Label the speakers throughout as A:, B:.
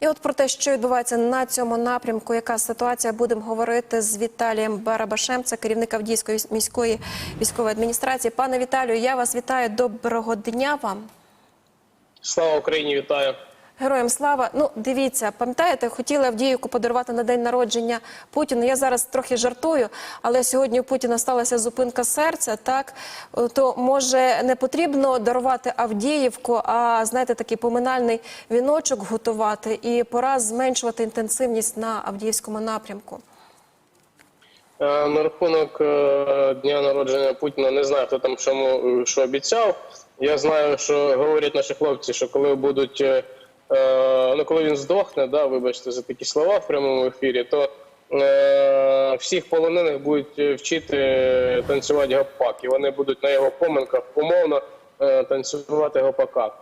A: І от про те, що відбувається на цьому напрямку, яка ситуація, будемо говорити з Віталієм Барабашем, це керівник Авдійської міської військової адміністрації. Пане Віталію, я вас вітаю. Доброго дня вам.
B: Слава Україні, вітаю.
A: Героям слава. Ну, дивіться, пам'ятаєте, хотіли Авдіївку подарувати на день народження Путіну. Я зараз трохи жартую, але сьогодні у Путіна сталася зупинка серця. Так то може не потрібно дарувати Авдіївку, а знаєте, такий поминальний віночок готувати і пора зменшувати інтенсивність на Авдіївському напрямку.
B: Е, На рахунок е, дня народження Путіна не знаю, хто там чому що обіцяв. Я знаю, що говорять наші хлопці, що коли будуть е, е, ну коли він здохне, да, вибачте за такі слова в прямому ефірі, то е, всіх полонених будуть вчити танцювати гопак, і вони будуть на його поминках умовно е, танцювати гопака.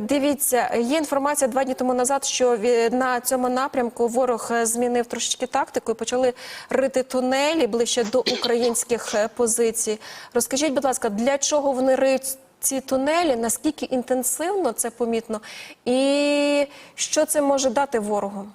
A: Дивіться, є інформація два дні тому назад, що на цьому напрямку ворог змінив трошечки тактику і почали рити тунелі ближче до українських позицій. Розкажіть, будь ласка, для чого вони риють ці тунелі? Наскільки інтенсивно це помітно, і що це може дати ворогу?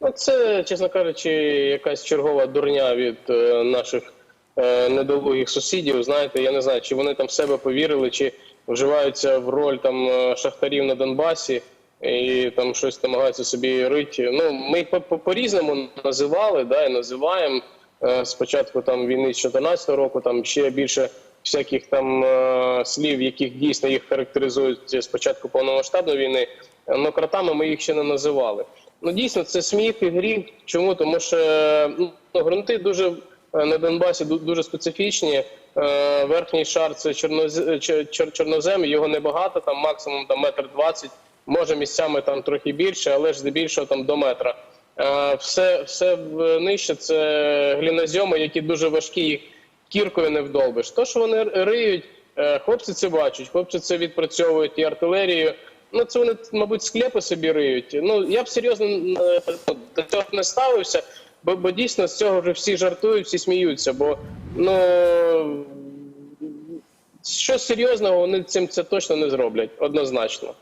B: Ну, це, чесно кажучи, якась чергова дурня від е, наших е, недолугих сусідів. Знаєте, я не знаю, чи вони там в себе повірили, чи вживаються в роль там е, шахтарів на Донбасі і там щось намагаються собі рити. Ну, ми їх по- по- по-різному називали, да, і називаємо. Спочатку там війни з 14 року, там ще більше всяких там е, слів, яких дійсно їх характеризують з початку повномасштабної війни. Ну, кротами ми їх ще не називали. Ну дійсно це сміх і гріх. Чому? Тому що е, ну, ґрунти дуже е, на Донбасі дуже специфічні. Верхній шар це чорноз... чор- чор- чорнозем, його небагато, там максимум там метр двадцять, може місцями там трохи більше, але ж здебільшого там до метра. Все, все нижче це глінозьоми, які дуже важкі, їх кіркою не вдолбиш. То, що вони риють, е, хлопці це бачать, хлопці це відпрацьовують і артилерією. Ну, це вони, мабуть, склепи собі риють. Ну, я б серйозно е, до цього не ставився, бо, бо дійсно з цього вже всі жартують, всі сміються. Бо ну щось серйозного вони цим це точно не зроблять, однозначно.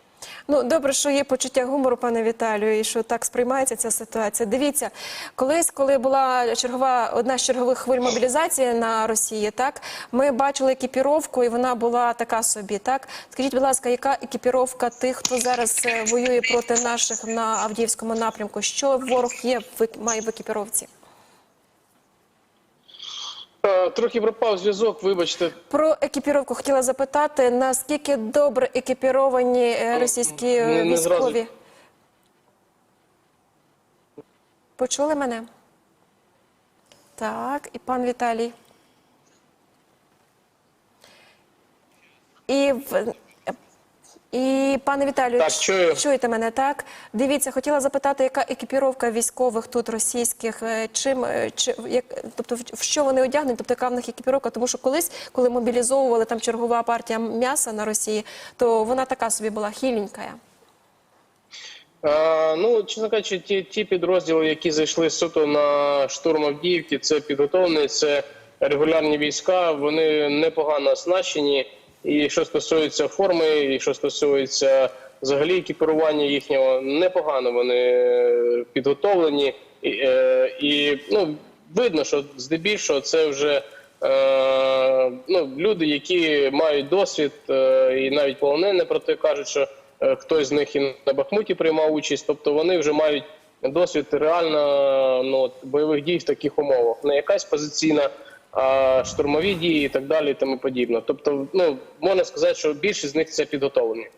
A: Ну добре, що є почуття гумору, пане Віталію, і що так сприймається ця ситуація. Дивіться, колись, коли була чергова одна з чергових хвиль мобілізації на Росії, так ми бачили екіпіровку, і вона була така собі. Так скажіть, будь ласка, яка екіпіровка тих, хто зараз е, воює проти наших на Авдіївському напрямку? Що ворог є має в екіпіровці?
B: Е, Трохи пропав зв'язок, вибачте.
A: Про екіпіровку хотіла запитати, наскільки добре екіпіровані е, російські
B: не, не-
A: військові? зразу. Почули мене? Так, і пан Віталій. І в. І пане Віталію,
B: Так, чую.
A: чуєте мене так? Дивіться, хотіла запитати, яка екіпіровка військових тут російських, е, чим е, чи як, тобто в- в що вони одягнені, тобто яка в них екіпіровка? Тому що колись, коли мобілізовували там чергова партія м'яса на Росії, то вона така собі була хіленька.
B: Е, ну, чесно кажучи, ті, ті підрозділи, які зайшли суто на штурм Авдіївки, це підготовлені, це регулярні війська, вони непогано оснащені. І що стосується форми, і що стосується взагалі екіпірування їхнього, непогано вони підготовлені. І, е, і ну, видно, що здебільшого це вже е, ну, люди, які мають досвід, е, і навіть полонені про те кажуть, що е, хтось з них і на Бахмуті приймав участь, тобто вони вже мають досвід реально ну, бойових дій в таких умовах. Не якась позиційна, штурмові дії і так далі, і тому подібне. Тобто, ну можна сказати, що більшість з них це підготовлені.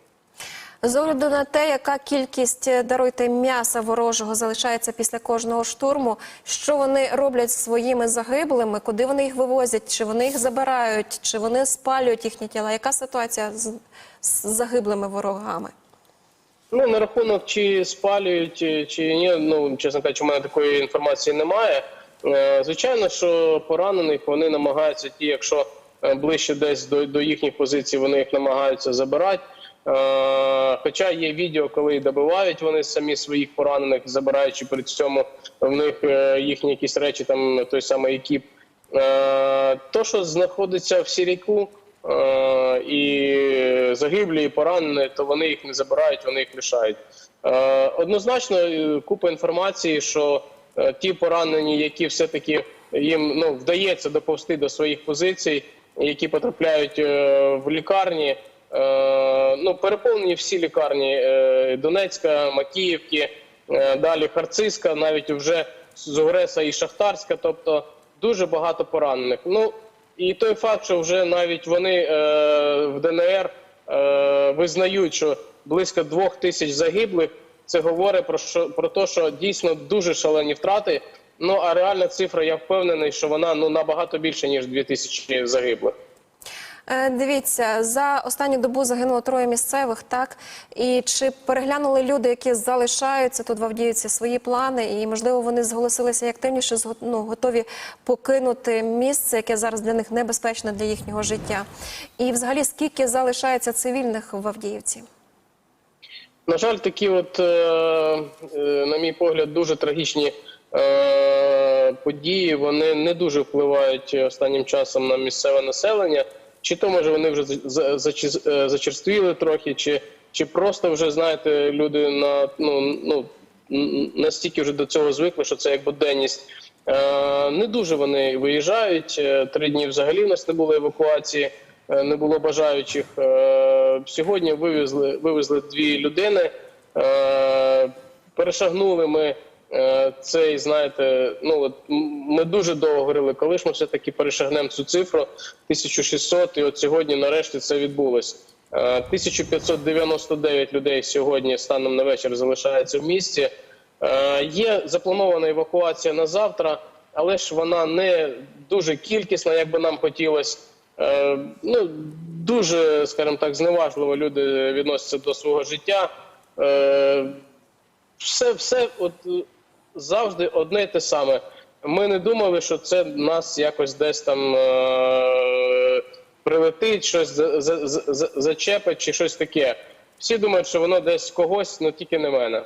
A: З огляду на те, яка кількість е, даруйте м'яса ворожого залишається після кожного штурму, що вони роблять з своїми загиблими, куди вони їх вивозять, чи вони їх забирають, чи вони спалюють їхні тіла? Яка ситуація з, з загиблими ворогами?
B: Ну, на рахунок чи спалюють, чи ні, ну чесно кажучи, у мене такої інформації немає. Е, Звичайно, що поранених вони намагаються ті, якщо е, ближче десь до, до їхніх позицій, вони їх намагаються забирати. Е, Хоча є відео, коли добивають вони самі своїх поранених, забираючи при цьому в них їхні якісь речі, там той самий екіп. То, що знаходиться в Сіряку, е, і загиблі, і поранені, то вони їх не забирають, вони їх лишають. Однозначно, купа інформації, що ті поранені, які все-таки їм ну, вдається доповсти до своїх позицій, які потрапляють е, в лікарні. Е, Ну, переповнені всі лікарні е, Донецька, Макіївки, е, далі Харциска, навіть вже з Угреса і Шахтарська, тобто дуже багато поранених. Ну і той факт, що вже навіть вони е, в ДНР е, визнають, що близько двох тисяч загиблих, це говорить про що про те, що дійсно дуже шалені втрати. Ну а реальна цифра, я впевнений, що вона ну набагато більше ніж дві тисячі загиблих.
A: Е, Дивіться, за останню добу загинуло троє місцевих, так? І чи переглянули люди, які залишаються тут в Авдіївці, свої плани, і можливо вони зголосилися як активніше, ну, готові покинути місце, яке зараз для них небезпечне для їхнього життя? І взагалі скільки залишається цивільних в Авдіївці?
B: На жаль, такі, от, е, е, на мій погляд, дуже трагічні е, події. Вони не дуже впливають останнім часом на місцеве населення. Чи то може вони вже зачерствіли трохи, чи, чи просто вже знаєте, люди на ну, ну настільки вже до цього звикли, що це як буденність. Не дуже вони виїжджають. Три дні взагалі в нас не було евакуації, не було бажаючих. Е, Сьогодні вивезли, вивезли дві людини. Е, Перешагнули ми е, цей, знаєте, ну от ми дуже довго говорили, коли ж ми все таки перешагнемо цю цифру 1600, і от сьогодні нарешті це відбулось. Е, 1599 людей сьогодні станом на вечір залишається в місті. Е, Є запланована евакуація на завтра, але ж вона не дуже кількісна, як би нам хотілося. Е, Ну дуже, скажімо так, зневажливо люди відносяться до свого життя. Е, Все, все, от завжди одне й те саме. Ми не думали, що це нас якось десь там е- прилетить, щось за- за- за- за- зачепить чи щось таке. Всі думають, що воно десь когось, але тільки не мене.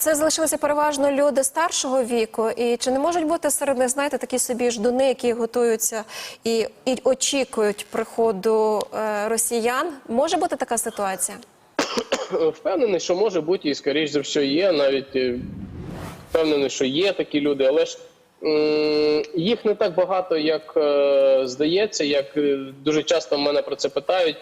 A: Це залишилися переважно люди старшого віку, і чи не можуть бути серед них, знаєте, такі собі ждуни, які готуються і, і очікують приходу е, росіян? Може бути така ситуація?
B: Впевнений, що може бути і скоріш за все є. Навіть е, впевнений, що є такі люди, але ж їх не так багато, як е, здається. Як е, дуже часто мене про це питають.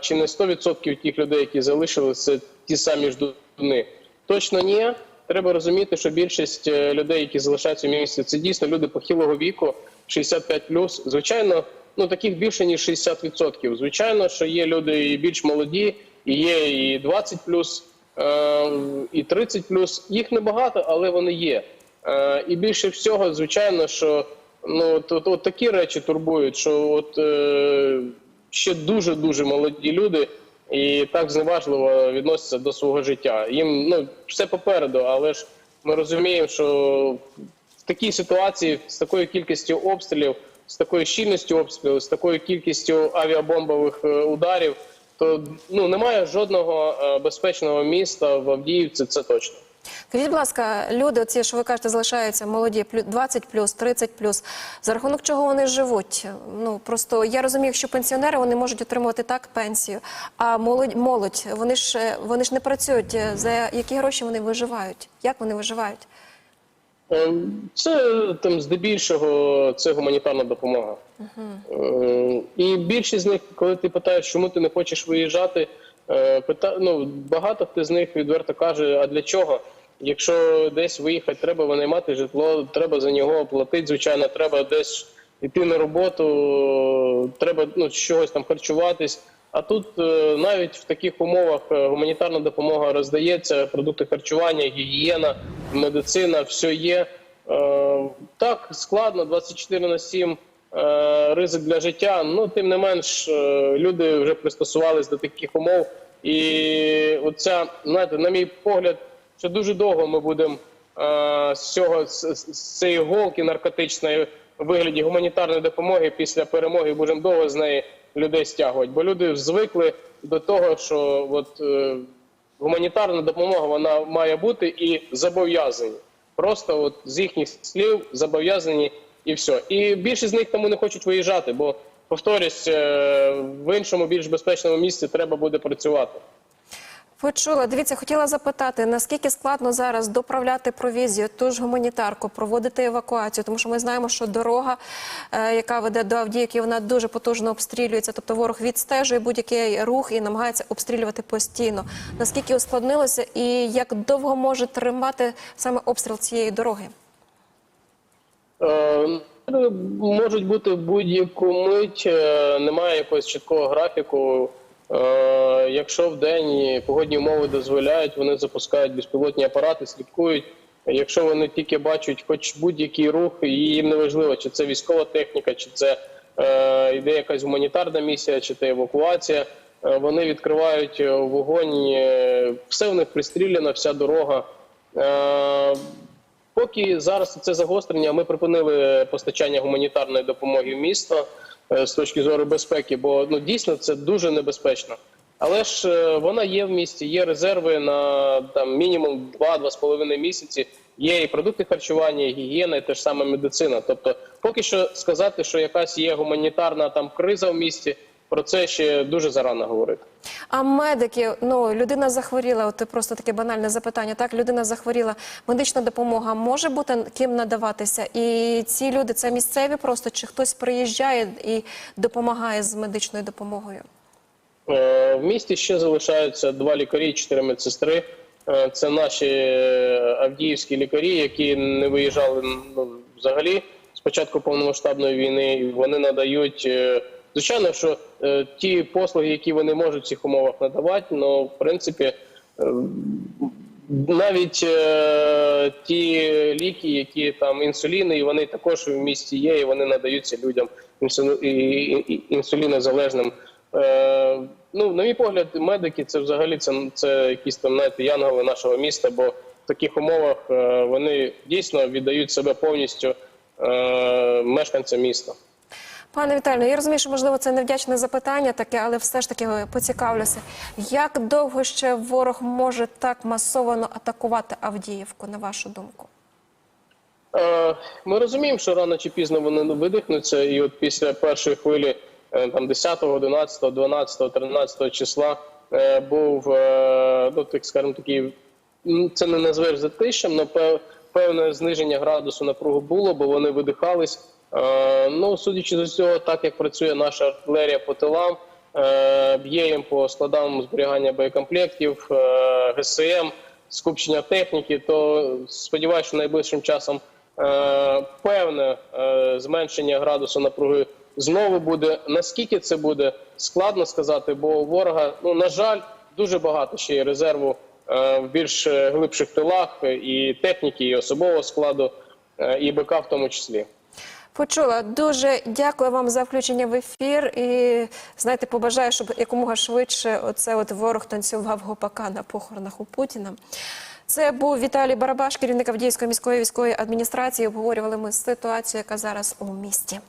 B: Чи не 100% тих людей, які залишилися, ті самі ждуни? Точно ні. Треба розуміти, що більшість е, людей, які залишаються в місті, це дійсно люди похилого віку, 65+. Звичайно, ну таких більше ніж 60%. Звичайно, що є люди і більш молоді, і є і 20+, е, і 30+. Їх небагато, але вони є. Е, І більше всього, звичайно, що ну от, от, такі речі турбують, що от ще дуже дуже молоді люди і так зневажливо відносяться до свого життя. Їм ну все попереду, але ж ми розуміємо, що в такій ситуації з такою кількістю обстрілів, з такою щільністю обстрілів, з такою кількістю авіабомбових е, ударів, то ну немає жодного е, безпечного міста в Авдіївці. Це точно.
A: Скажіть, будь ласка, люди, оці, що ви кажете, залишаються молоді, 20 плюс, 30 плюс. За рахунок чого вони живуть? Ну просто я розумію, що пенсіонери вони можуть отримувати так пенсію, а молодь, молодь вони ж вони ж не працюють. Е, За які гроші вони виживають? Як вони виживають?
B: Е, Це там здебільшого це гуманітарна допомога. Е, І більшість з них, коли ти питаєш, чому ти не хочеш виїжджати, пита... ну, багато хто з них відверто каже: а для чого? Якщо десь виїхати, треба винаймати житло, треба за нього платити, звичайно, треба десь йти на роботу, треба ну, чогось там харчуватись. А тут е, навіть в таких умовах е, гуманітарна допомога роздається, продукти харчування, гігієна, медицина, все є. Е, Так, складно, 24 на 7 е, ризик для життя. Ну, тим не менш, е, люди вже пристосувались до таких умов. І оця, знаєте, на мій погляд, що дуже довго ми будемо е, з цього з, з цієї голки наркотичної в вигляді гуманітарної допомоги після перемоги будемо довго з неї людей стягувати. Бо люди звикли до того, що от е, гуманітарна допомога вона має бути і зобов'язані. Просто от з їхніх слів зобов'язані і все. І більшість з них тому не хочуть виїжджати, бо повторюсь, е, в іншому більш безпечному місці треба буде працювати.
A: Почула. Дивіться, хотіла запитати, наскільки складно зараз доправляти провізію, ту ж гуманітарку, проводити евакуацію, тому що ми знаємо, що дорога, е, яка веде до Авдіївки, вона дуже потужно обстрілюється. Тобто ворог відстежує будь-який рух і намагається обстрілювати постійно. Наскільки ускладнилося і як довго може тримати саме обстріл цієї дороги?
B: Е, Можуть бути будь-яку мить, е, немає якогось чіткого графіку. Е, Якщо в день погодні умови дозволяють, вони запускають безпілотні апарати, слідкують. Якщо вони тільки бачать хоч будь-який рух, і їм не важливо, чи це військова техніка, чи це йде якась гуманітарна місія, чи це евакуація. Вони відкривають вогонь, все в них пристріляно, вся дорога. Поки зараз це загострення, ми припинили постачання гуманітарної допомоги в місто е, з точки зору безпеки, бо ну дійсно це дуже небезпечно. Але ж е, вона є в місті, є резерви на там мінімум 2-2,5 місяці. Є і продукти харчування, і гігієна, і те ж саме медицина. Тобто, поки що сказати, що якась є гуманітарна там криза в місті, про це ще дуже зарано говорити.
A: А медики, ну людина захворіла, от просто таке банальне запитання. Так, людина захворіла. Медична допомога може бути ким надаватися? І ці люди це місцеві просто чи хтось приїжджає і допомагає з медичною допомогою?
B: Е, В місті ще залишаються два лікарі, чотири медсестри. Е, Це наші авдіївські лікарі, які не виїжджали ну, взагалі з початку повномасштабної війни. Вони надають е, звичайно, що е, ті послуги, які вони можуть в цих умовах надавати, ну в принципі. е, Навіть е, ті ліки, які там інсуліни, і вони також в місті є, і вони надаються людям інсулі- інсулінозалежним. Е, ну, на мій погляд, медики це взагалі це, це якісь там знаєте, янголи нашого міста, бо в таких умовах е, вони дійсно віддають себе повністю е, мешканцям міста.
A: Пане Віталію, я розумію, що можливо це невдячне запитання таке, але все ж таки поцікавлюся. Як довго ще ворог може так масово атакувати Авдіївку, на вашу думку?
B: Е, Ми розуміємо, що рано чи пізно вони видихнуться, і от після першої хвилі, е, там 10, 11, 12, 13 числа е, був ну так скажімо, такий, це не назвеш затищем, але певне зниження градусу напругу було, бо вони видихались. Е, Ну, судячи з цього, так як працює наша артилерія по тилам, е, б'є їм по складам зберігання боєкомплектів, е, ГСМ, скупчення техніки, то сподіваюся, що найближчим часом певне зменшення градусу напруги знову буде. Наскільки це буде складно сказати, бо у ворога, ну на жаль, дуже багато ще є резерву в більш глибших тилах і техніки, і особового складу, і БК в тому числі.
A: Почула. Дуже дякую вам за включення в ефір. І знаєте, побажаю, щоб якомога швидше оце от ворог танцював гопака на похоронах у Путіна. Це був Віталій Барабаш, керівник Авдіївської міської військової адміністрації. Обговорювали ми ситуацію, яка зараз у місті.